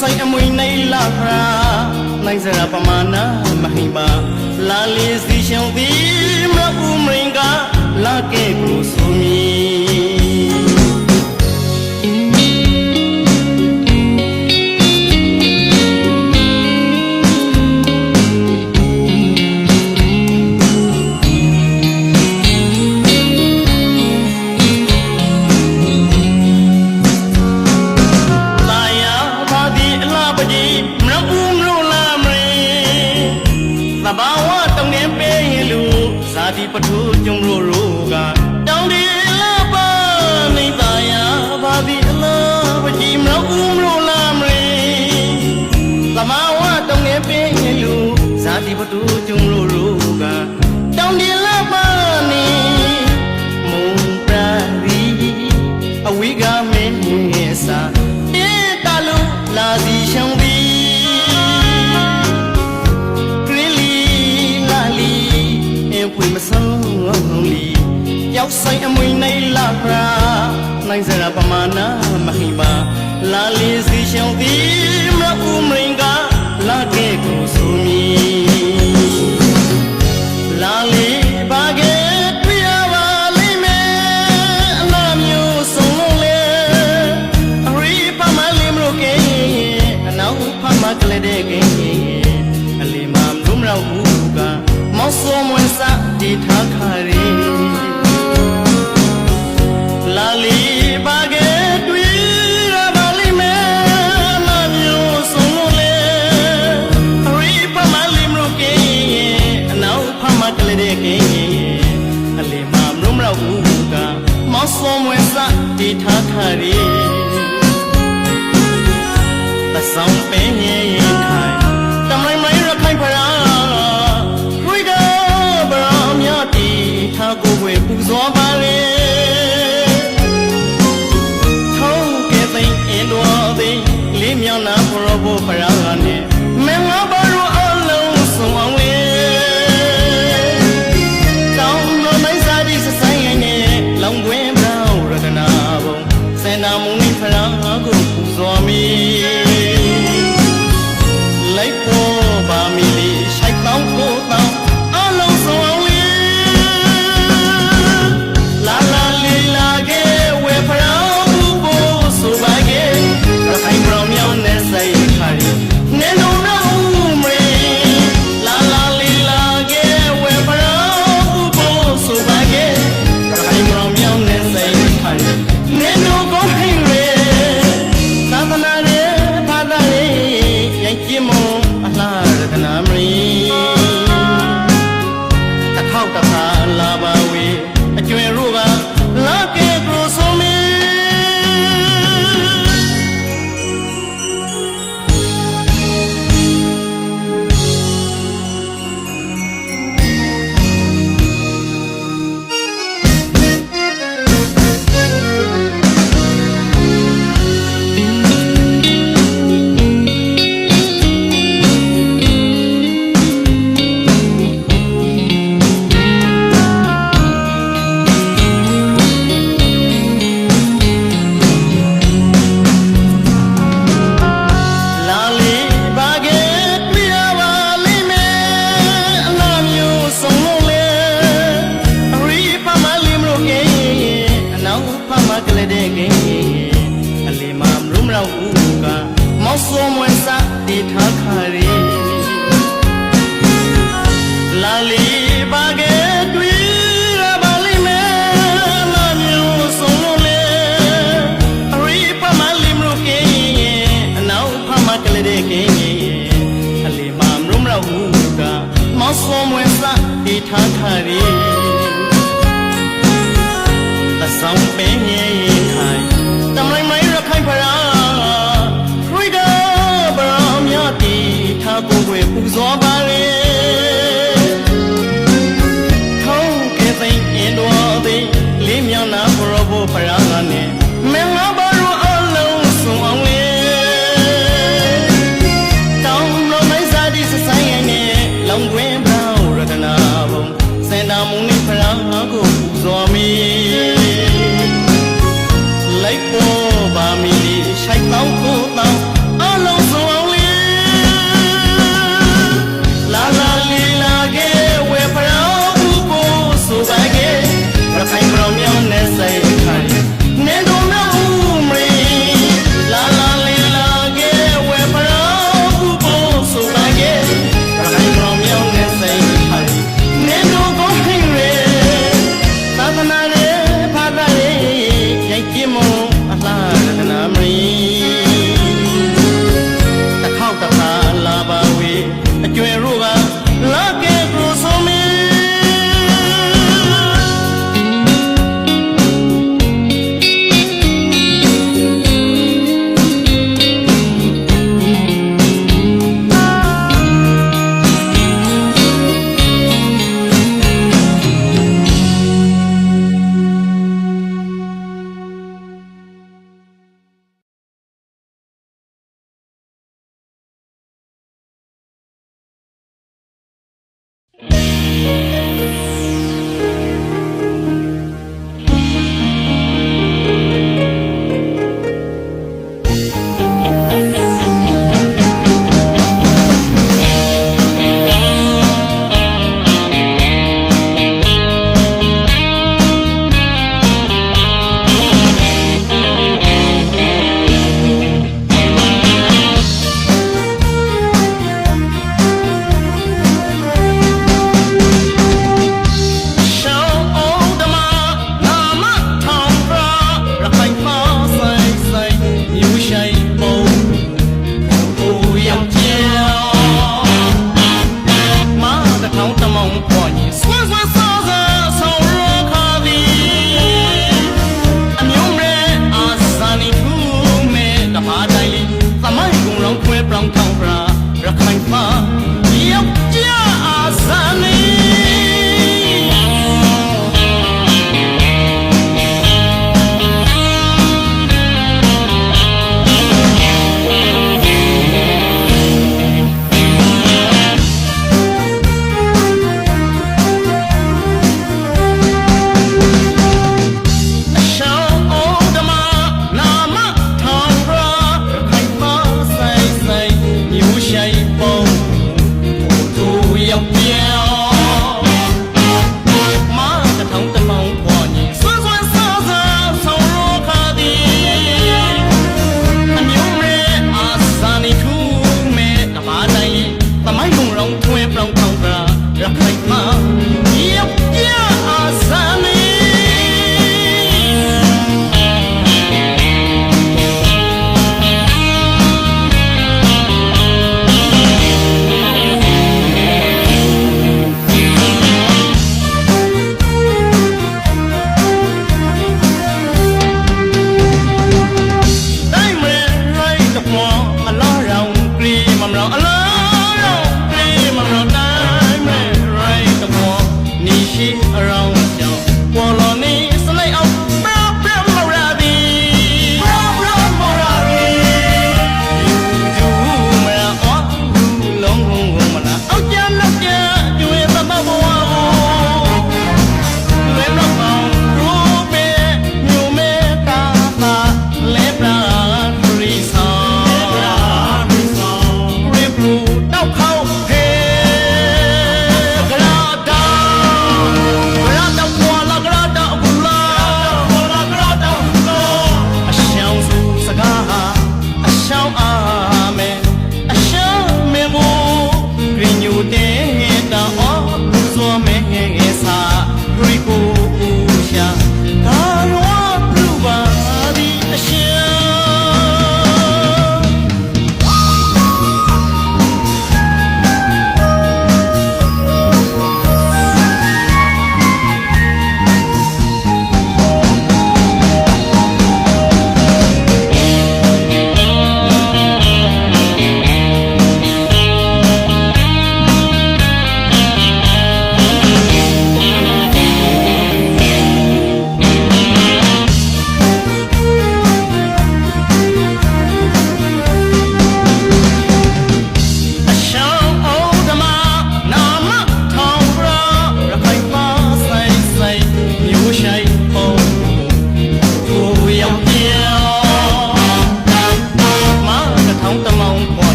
ဆိုင်အမွေနေလာခရာနိုင်စရာပမာဏမဟိမာလာလီစီရှင်သည်မဥမင်္ဂလာကေကိုဆိုမီ ကျုံလိုလိုကတောင်းတလပါနေမုံပရီအဝိကမင်းရဲ့စာတေတလူလာစီရှောင်းပြီးကရလီလာလီအပွေမဆုံးငောင်းလီရောက်ဆိုင်အမွေနိုင်လာပရာနိုင်စရာပမာဏမဟိမာလာလီစီရှောင်းပြီးမအူမရင်ကလာတဲ့ကို ဟရီပဆောင်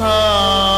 Awesome.